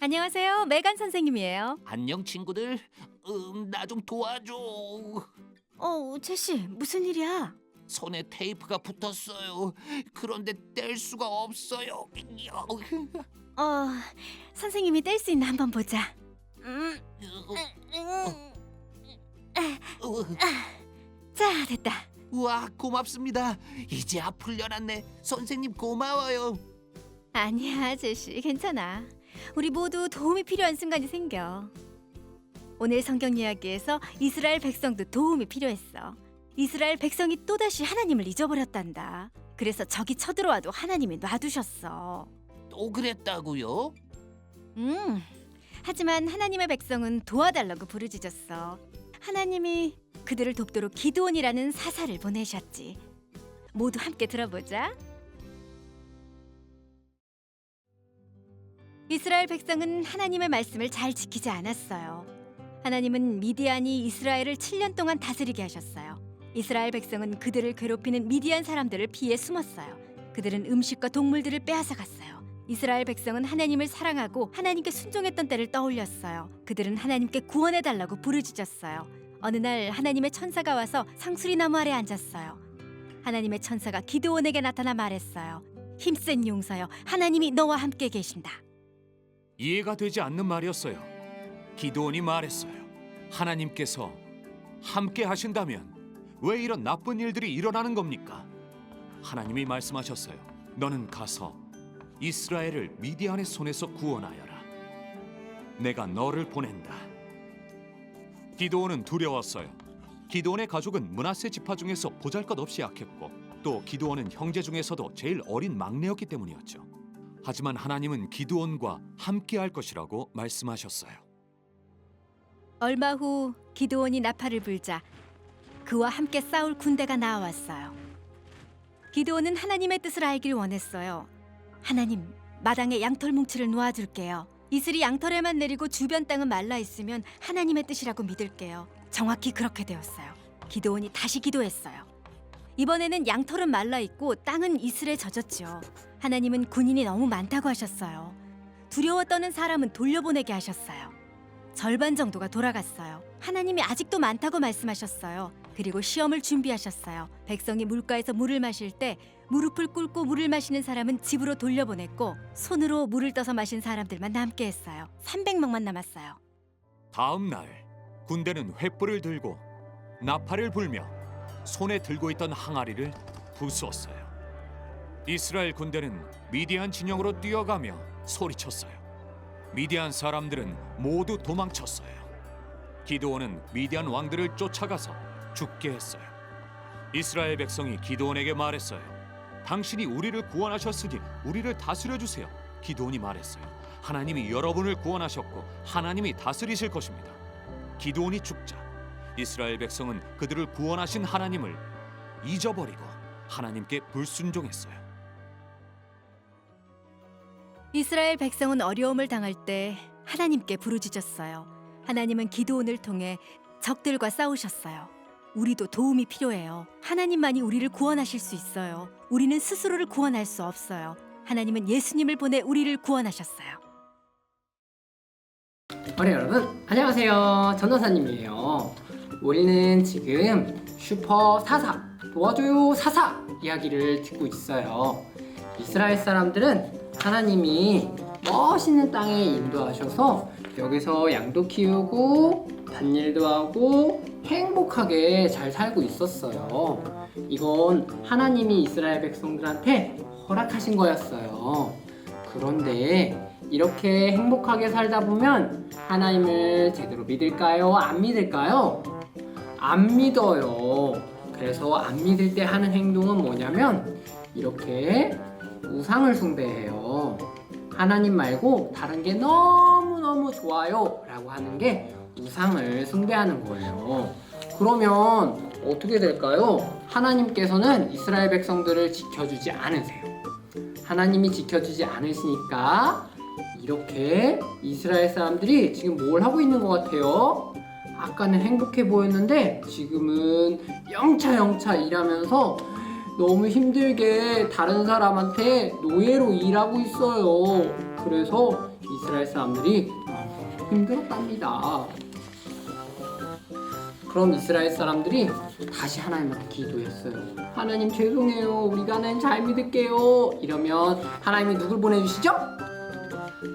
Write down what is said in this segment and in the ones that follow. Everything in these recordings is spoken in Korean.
안녕하세요. 메간 선생님이에요. 안녕 친구들. 음, 나 좀 도와줘. 어, 제시, 무슨 일이야? 손에 테이프가 붙었어요. 그런데 뗄 수가 없어요. 어, 선생님이 뗄 수 있나 한번 보자. 음, 자, 됐다. 우와 고맙습니다. 이제야 풀려났네. 선생님 고마워요. 아니야, 제시. 괜찮아. 우리 모두 도움이 필요한 순간이 생겨. 오늘 성경 이야기에서 이스라엘 백성도 도움이 필요했어. 이스라엘 백성이 또다시 하나님을 잊어버렸단다. 그래서 적이 쳐들어와도 하나님이 놔두셨어. 또 그랬다고요? 음. 하지만 하나님의 백성은 도와달라고 부르짖었어. 하나님이 그들을 돕도록 기도원이라는 사사를 보내셨지. 모두 함께 들어보자. 이스라엘 백성은 하나님의 말씀을 잘 지키지 않았어요. 하나님은 미디안이 이스라엘을 7년 동안 다스리게 하셨어요. 이스라엘 백성은 그들을 괴롭히는 미디안 사람들을 피해 숨었어요. 그들은 음식과 동물들을 빼앗아 갔어요. 이스라엘 백성은 하나님을 사랑하고 하나님께 순종했던 때를 떠올렸어요. 그들은 하나님께 구원해 달라고 부르짖었어요. 어느 날 하나님의 천사가 와서 상수리 나무 아래 앉았어요. 하나님의 천사가 기드온에게 나타나 말했어요. 힘센 용사여, 하나님이 너와 함께 계신다. 이해가 되지 않는 말이었어요. 기도원이 말했어요. 하나님께서 함께 하신다면 왜 이런 나쁜 일들이 일어나는 겁니까? 하나님이 말씀하셨어요. 너는 가서 이스라엘을 미디안의 손에서 구원하여라. 내가 너를 보낸다. 기도원은 두려웠어요. 기도원의 가족은 문하세 지파 중에서 보잘것없이 약했고 또 기도원은 형제 중에서도 제일 어린 막내였기 때문이었죠. 하지만 하나님은 기드온과 함께할 것이라고 말씀하셨어요. 얼마 후 기드온이 나팔을 불자 그와 함께 싸울 군대가 나왔어요. 기드온은 하나님의 뜻을 알길 원했어요. 하나님, 마당에 양털 뭉치를 놓아줄게요. 이슬이 양털에만 내리고 주변 땅은 말라 있으면 하나님의 뜻이라고 믿을게요. 정확히 그렇게 되었어요. 기드온이 다시 기도했어요. 이번에는 양털은 말라 있고 땅은 이슬에 젖었죠. 하나님은 군인이 너무 많다고 하셨어요. 두려워 떠는 사람은 돌려보내게 하셨어요. 절반 정도가 돌아갔어요. 하나님이 아직도 많다고 말씀하셨어요. 그리고 시험을 준비하셨어요. 백성이 물가에서 물을 마실 때 무릎을 꿇고 물을 마시는 사람은 집으로 돌려보냈고 손으로 물을 떠서 마신 사람들만 남게 했어요. 300명만 남았어요. 다음 날 군대는 횃불을 들고 나팔을 불며 손에 들고 있던 항아리를 부수었어요. 이스라엘 군대는 미디안 진영으로 뛰어가며 소리쳤어요. 미디안 사람들은 모두 도망쳤어요. 기드온은 미디안 왕들을 쫓아가서 죽게 했어요. 이스라엘 백성이 기드온에게 말했어요. 당신이 우리를 구원하셨으니 우리를 다스려 주세요. 기드온이 말했어요. 하나님이 여러분을 구원하셨고 하나님이 다스리실 것입니다. 기드온이 죽자 이스라엘 백성은 그들을 구원하신 하나님을 잊어버리고 하나님께 불순종했어요. 이스라엘 백성은 어려움을 당할 때 하나님께 부르짖었어요. 하나님은 기도원을 통해 적들과 싸우셨어요. 우리도 도움이 필요해요. 하나님만이 우리를 구원하실 수 있어요. 우리는 스스로를 구원할 수 없어요. 하나님은 예수님을 보내 우리를 구원하셨어요. 어려 여러분 안녕하세요 전도사님이에요 우리는 지금 슈퍼 사사 도와줘요 사사 이야기를 듣고 있어요 이스라엘 사람들은 하나님이 멋있는 땅에 인도하셔서 여기서 양도 키우고 밭일도 하고 행복하게 잘 살고 있었어요 이건 하나님이 이스라엘 백성들한테 허락하신 거였어요 그런데 이렇게 행복하게 살다 보면 하나님을 제대로 믿을까요? 안 믿을까요? 안 믿어요. 그래서 안 믿을 때 하는 행동은 뭐냐면 이렇게 우상을 숭배해요. 하나님 말고 다른 게 너무너무 좋아요 라고 하는 게 우상을 숭배하는 거예요. 그러면 어떻게 될까요? 하나님께서는 이스라엘 백성들을 지켜주지 않으세요. 하나님이 지켜주지 않으시니까 이렇게 이스라엘 사람들이 지금 뭘 하고 있는 것 같아요? 아까는 행복해 보였는데 지금은 영차 영차 일하면서 너무 힘들게 다른 사람한테 노예로 일하고 있어요. 그래서 이스라엘 사람들이 힘들었답니다. 그럼 이스라엘 사람들이 다시 하나님한테 기도했어요. 하나님 죄송해요. 우리가 하나님 잘 믿을게요. 이러면 하나님이 누굴 보내주시죠?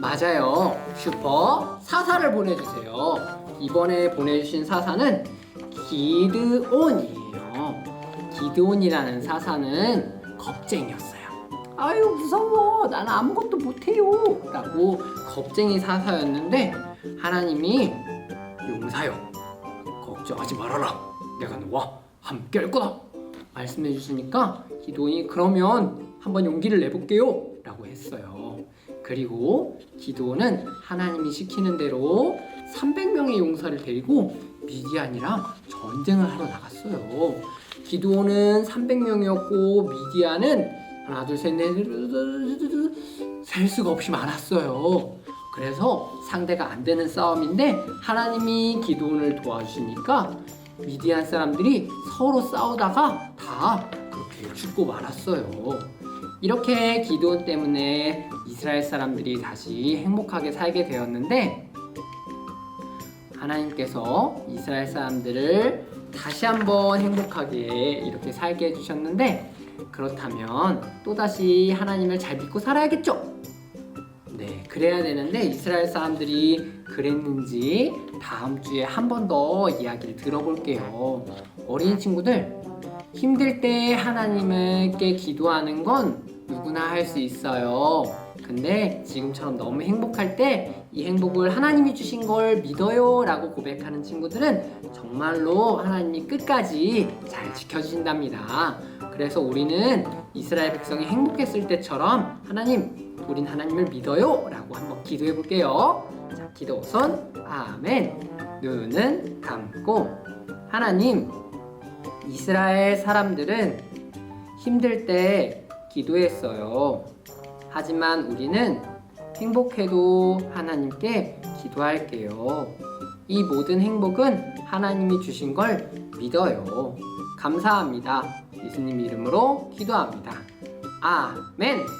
맞아요. 슈퍼 사사를 보내주세요. 이번에 보내주신 사사는 기드온이에요. 기드온이라는 사사는 겁쟁이였어요. 아유 무서워. 나는 아무것도 못해요. 라고 겁쟁이 사사였는데 하나님이 용사요. 걱정하지 말아라. 내가 너와 함께 할 거다. 말씀해 주시니까 기도원이 그러면 한번 용기를 내볼게요. 라고 했어요. 그리고 기도원은 하나님이 시키는 대로 300명의 용사를 데리고 미디안이랑 전쟁을 하러 나갔어요. 기도원은 300명이었고 미디안은 하나 둘셋넷셀 수가 없이 많았어요. 그래서 상대가 안 되는 싸움인데 하나님이 기도원을 도와주시니까 미디안 사람들이 서로 싸우다가 다 그렇게 죽고 말았어요. 이렇게 기도원 때문에 이스라엘 사람들이 다시 행복하게 살게 되었는데 하나님께서 이스라엘 사람들을 다시 한번 행복하게 이렇게 살게 해주셨는데 그렇다면 또다시 하나님을 잘 믿고 살아야겠죠? 네, 그래야 되는데 이스라엘 사람들이 그랬는지 다음 주에 한 번 더 이야기를 들어볼게요. 어린이 친구들, 힘들 때 하나님께 기도하는 건 누구나 할 수 있어요. 근데 지금처럼 너무 행복할 때 이 행복을 하나님이 주신 걸 믿어요 라고 고백하는 친구들은 정말로 하나님이 끝까지 잘 지켜주신답니다. 그래서 우리는 이스라엘 백성이 행복했을 때처럼 하나님, 우린 하나님을 믿어요 라고 한번 기도해 볼게요. 자, 기도 우선 아멘. 눈은 감고 하나님, 이스라엘 사람들은 힘들 때 기도했어요. 하지만 우리는 행복해도 하나님께 기도할게요. 이 모든 행복은 하나님이 주신 걸 믿어요. 감사합니다. 예수님 이름으로 기도합니다. 아멘.